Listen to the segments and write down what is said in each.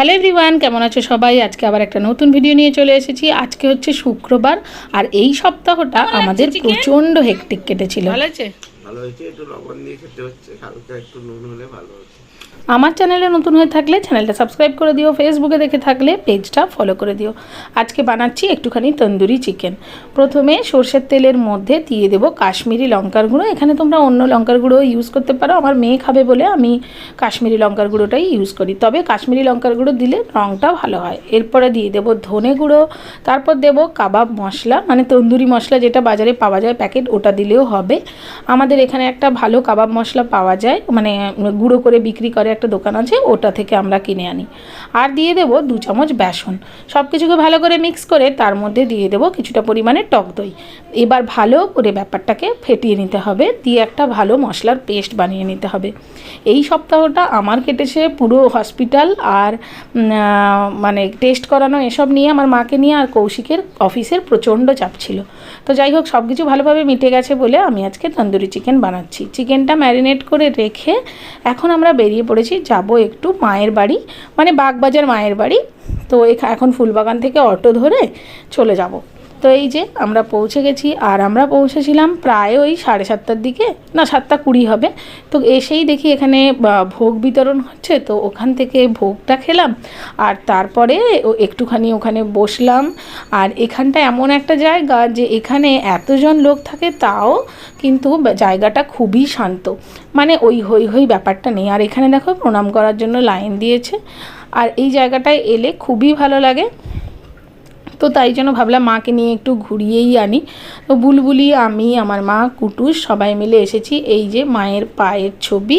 Hello everyone কেমন আছো সবাই? আজকে আবার একটা নতুন ভিডিও নিয়ে চলে এসেছি। আজকে হচ্ছে শুক্রবার আর এই সপ্তাহটা আমাদের প্রচণ্ড হেকটিক কেটেছিল। ভালো আছে ভালো হয়েছে একটু লবণ দিয়ে খেতে হচ্ছে হালকা একটু নুন হলে ভালো হচ্ছে। আমার চ্যানেলে নতুন হয়ে থাকলে চ্যানেলটা সাবস্ক্রাইব করে দিও ফেসবুকে দেখে থাকলে পেজটা ফলো করে দিও। আজকে বানাচ্ছি একটুখানি তন্দুরি চিকেন প্রথমে সর্ষের তেলের মধ্যে দিয়ে দেবো কাশ্মীরি লঙ্কার গুঁড়ো। এখানে তোমরা অন্য লঙ্কার গুঁড়ো ইউজ করতে পারো। আমার মেয়ে খাবে বলে আমি কাশ্মীরি লঙ্কার গুঁড়োটাই ইউজ করি। তবে কাশ্মীরি লঙ্কার গুঁড়ো দিলে রঙটা ভালো হয়। এরপরে দিয়ে দেবো ধনে গুঁড়ো। তারপর দেবো কাবাব মশলা মানে তন্দুরি মশলা যেটা বাজারে পাওয়া যায় প্যাকেট, ওটা দিলেও হবে। আমাদের এখানে একটা ভালো কাবাব মশলা পাওয়া যায় মানে গুঁড়ো করে বিক্রি করে একটা দোকান আছে, ওটা থেকে আমরা কিনে আনি। আর দিয়ে দেবো দু চামচ বেসন। সব কিছুকে ভালো করে মিক্স করে তার মধ্যে দিয়ে দেবো কিছুটা পরিমাণে টক দই। এবার ভালো করে ব্যাপারটাকে ফেটিয়ে নিতে হবে, দিয়ে একটা ভালো মশলার পেস্ট বানিয়ে নিতে হবে। এই সপ্তাহটা আমার কেটেছে পুরো হসপিটাল আর মানে টেস্ট করানো এসব নিয়ে আমার মাকে নিয়ে আর কৌশিকের অফিসের প্রচণ্ড চাপ ছিল। তো যাই হোক সব কিছু ভালোভাবে মিটে গেছে বলে আমি আজকে তন্দুরি চিকেন বানাচ্ছি। চিকেনটা ম্যারিনেট করে রেখে এখন আমরা বেরিয়ে পড়েছি যাব একটু মায়ের বাড়ি মানে বাগবাজার মায়ের বাড়ি। তো এখা- এখন ফুলবাগান থেকে অটো ধরে চলে যাব। তো এই যে আমরা পৌঁছে গেছি, আর আমরা পৌঁছেছিলাম প্রায় ওই সাড়ে সাতটার দিকে, না সাতটা কুড়ি হবে। তো এসেই দেখি এখানে ভোগ বিতরণ হচ্ছে, তো ওখান থেকে ভোগটা খেলাম। আর তারপরে একটুখানি ওখানে বসলাম। আর এখানটা এমন একটা জায়গা যে এখানে এতজন লোক থাকে তাও কিন্তু জায়গাটা খুবই শান্ত। মানে ওই হই হই ব্যাপারটা নেই। আর এখানে দেখো প্রণাম করার জন্য লাইন দিয়েছে। আর এই জায়গাটায় এলে খুবই ভালো লাগে। তো তাই জন্য ভাবলাম মাকে নিয়ে একটু ঘুরিয়েই আনি। তো বুলবুলি, আমি, আমার মা কুটুস সবাই মিলে এসেছি এই যে মায়ের পায়ের ছবি।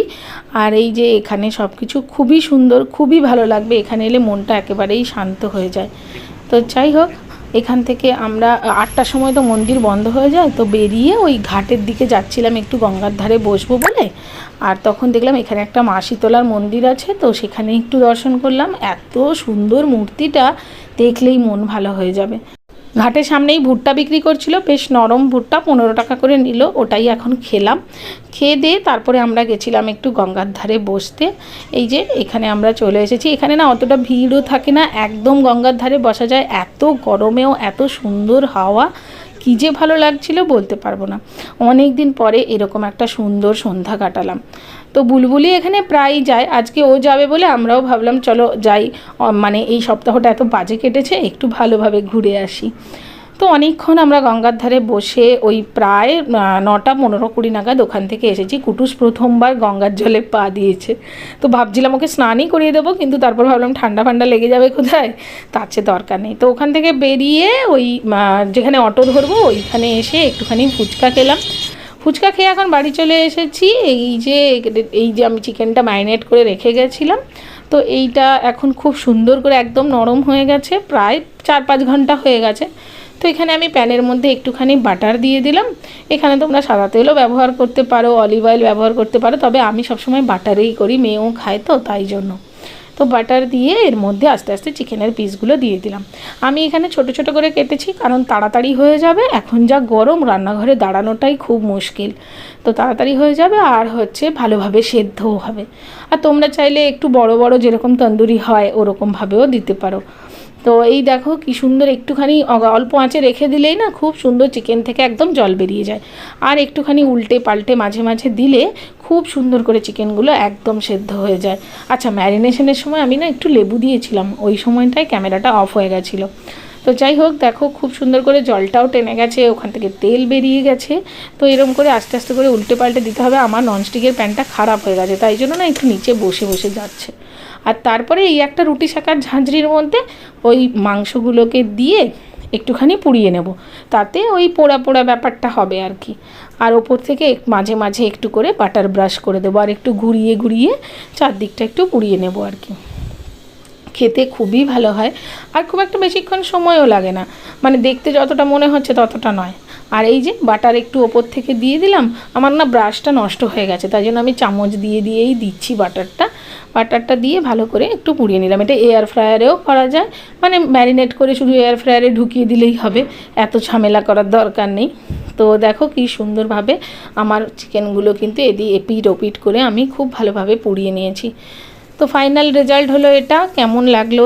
আর এই যে এখানে সব কিছু খুবই সুন্দর, খুবই ভালো লাগবে। এখানে এলে মনটা একেবারেই শান্ত হয়ে যায়। তো যাই হোক এখান থেকে আমরা, আটটার সময় তো মন্দির বন্ধ হয়ে যায়, তো বেরিয়ে ওই ঘাটের দিকে যাচ্ছিলাম একটু গঙ্গার ধারে বসবো বলে। আর তখন দেখলাম এখানে একটা মাসিতলার মন্দির আছে, তো সেখানে একটু দর্শন করলাম। এত সুন্দর মূর্তিটা, দেখলেই মন ভালো হয়ে যাবে। ঘাটের সামনেই ভুট্টা বিক্রি করছিল, বেশ নরম ভুট্টা, পনেরো টাকা করে নিল, ওটাই এখন খেলাম। খেয়ে দিয়ে তারপরে আমরা গেছিলাম একটু গঙ্গার ধারে বসতে। এই যে, এখানে আমরা চলে এসেছি। এখানে না অতটা ভিড়ও থাকে না, একদম গঙ্গার ধারে বসা যায়। এত গরমেও এত সুন্দর হাওয়া কী যে ভালো লাগছিল বলতে পারব না। অনেক দিন পরে এরকম একটা সুন্দর সন্ধ্যা কাটালাম। তো বুলবুলি এখানে প্রায় যায়, আজকে ও যাবে বলে আমরাও ভাবলাম, চলো যাই। মানে এই সপ্তাহটা এত বাজে কেটেছে, একটু ভালোভাবে ঘুরে আসি। তো অনেকক্ষণ আমরা গঙ্গার ধারে বসে ওই প্রায় নটা পনেরো কুড়ি নাগাদ ওখান থেকে এসেছি। কুটুস প্রথমবার গঙ্গার জলে পা দিয়েছে। তো ভাবছিলাম ওকে স্নানই করিয়ে দেবো, কিন্তু তারপর ভাবলাম ঠান্ডা ফান্ডা লেগে যাবে কোথায়? তার চেয়ে দরকার নেই। তো ওখান থেকে বেরিয়ে ওই যেখানে অটো ধরবো, ওইখানে এসে একটুখানি ফুচকা খেলাম। ফুচকা খেয়ে এখন বাড়ি চলে এসেছি। এই যে এই যে আমি চিকেনটা ম্যারিনেট করে রেখে গেছিলাম। তো এইটা এখন খুব সুন্দর করে একদম নরম হয়ে গেছে। প্রায় চার পাঁচ ঘণ্টা হয়ে গেছে। তো এখানে আমি প্যানের মধ্যে একটুখানি বাটার দিয়ে দিলাম। এখানে তোমরা সাদা তেলও ব্যবহার করতে পারো, অলিভ অয়েল ব্যবহার করতে পারো, তবে আমি সবসময় বাটারেই করি, মেয়েও খায় তো তাই জন্য। তো বাটার দিয়ে এর মধ্যে আস্তে আস্তে চিকেনের পিসগুলো দিয়ে দিলাম। আমি এখানে ছোট ছোট করে কেটেছি, কারণ তাড়াতাড়ি হয়ে যাবে। এখন যা গরম, রান্নাঘরে দাঁড়ানোটাই খুব মুশকিল। তো তাড়াতাড়ি হয়ে যাবে, আর হচ্ছে ভালোভাবে সেদ্ধও হবে। আর তোমরা চাইলে একটু বড় বড় যেরকম তন্দুরি হয়, ওরকমভাবেও দিতে পারো। তো এই দেখো কি সুন্দর একটুখানি অল্প আঁচে রেখে দিলেই না খুব সুন্দর চিকেন থেকে একদম জল বেরিয়ে যায়। আর একটুখানি উল্টে পাল্টে মাঝে মাঝে দিলে খুব সুন্দর করে চিকেনগুলো একদম সেদ্ধ হয়ে যায়। আচ্ছা ম্যারিনেশনের সময় আমি না একটু লেবু দিয়েছিলাম, ওই সময়টায় ক্যামেরাটা অফ হয়ে গেছিল। তো যাই হোক, দেখো খুব সুন্দর করে জলটাও টেনে গেছে, ওখান থেকে তেল বেরিয়ে গেছে। তো এরকম করে আস্তে আস্তে করে উল্টে পাল্টে দিতে হবে, আমার ননস্টিকের প্যানটা খারাপ হয়ে গেছে, তাই জন্য না একটু নিচে বসে বসে যাচ্ছে। আর তারপরে এই একটা রুটি শাকার ঝাঁঝরির মধ্যে ওই মাংসগুলোকে দিয়ে একটুখানি পুড়িয়ে নেব। তাতে ওই পোড়া পোড়া ব্যাপারটা হবে আর কি। আর ওপর থেকে মাঝে মাঝে একটু করে বাটার ব্রাশ করে দেবো আর একটু ঘুরিয়ে ঘুরিয়ে চারদিকটা একটু পুড়িয়ে নেব আর কি। খেতে খুবই ভালো হয় আর খুব একটা বেশিক্ষণ সময়ও লাগে না। মানে দেখতে যতটা মনে হচ্ছে ততটা নয়। আর এই যে বাটার একটু ওপর থেকে দিয়ে দিলাম, আমার না ব্রাশটা নষ্ট হয়ে গেছে, তাই জন্য আমি চামচ দিয়ে দিয়েই দিচ্ছি বাটারটা। বাটারটা দিয়ে ভালো করে একটু পুড়িয়ে নিলাম। এটা এয়ার ফ্রায়ারেও করা যায় মানে ম্যারিনেট করে শুধু এয়ার ফ্রায়ারে ঢুকিয়ে দিলেই হবে, এত ঝামেলা করার দরকার নেই। তো দেখো কি সুন্দরভাবে আমার চিকেনগুলো কিন্তু এদি এপিট ওপিট করে আমি খুব ভালোভাবে পুড়িয়ে নিয়েছি। তো ফাইনাল রেজাল্ট হলো এটা। কেমন লাগল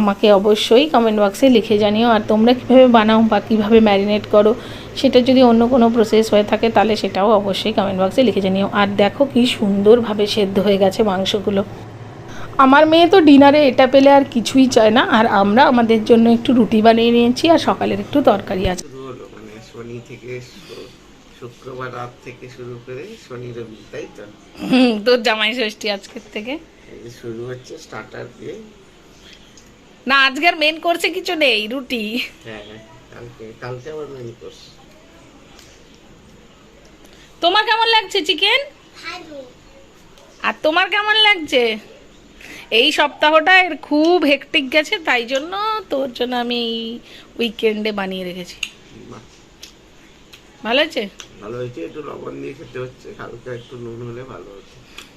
আমাকে অবশ্যই কমেন্ট বক্সে লিখে জানিও। আর তোমরা কীভাবে বানাও বা কীভাবে ম্যারিনেট করো সেটা যদি অন্য কোনো প্রসেস হয়ে থাকে তাহলে সেটাও অবশ্যই কমেন্ট বক্সে লিখে জানিও। আর দেখো কি সুন্দরভাবে সেদ্ধ হয়ে গেছে মাংসগুলো। আমার মেয়ে তো ডিনারে এটা পেলে আর কিছুই চায় না। আর আমরা আমাদের জন্য একটু রুটি বানিয়ে নিয়েছি আর সকালের একটু তরকারি আছে। মানে শনি থেকে শুক্রবার রাত থেকে শুরু করে শনি রবি তাই তো? হুম তোর জামাই ষষ্ঠী আজকের থেকে? শুরু হচ্ছে স্টার্টার দিয়ে। না আজকের মেন করছে কিছু নেই রুটি। হ্যাঁ কালকে কালকে আবার মেন কোর্স তোমার কেমন লাগছে চিকেন আর তোমার কেমন লাগছে? এই সপ্তাহটা এর খুব হেকটিক গেছে তাই জন্য তোর জন্য আমি এই উইকেন্ডে বানিয়ে রেখেছি। ভালো আছে ভালো হয়েছে একটু লবণ দিয়ে খেতে হচ্ছে হালকা একটু নুন হলে ভালো হতো।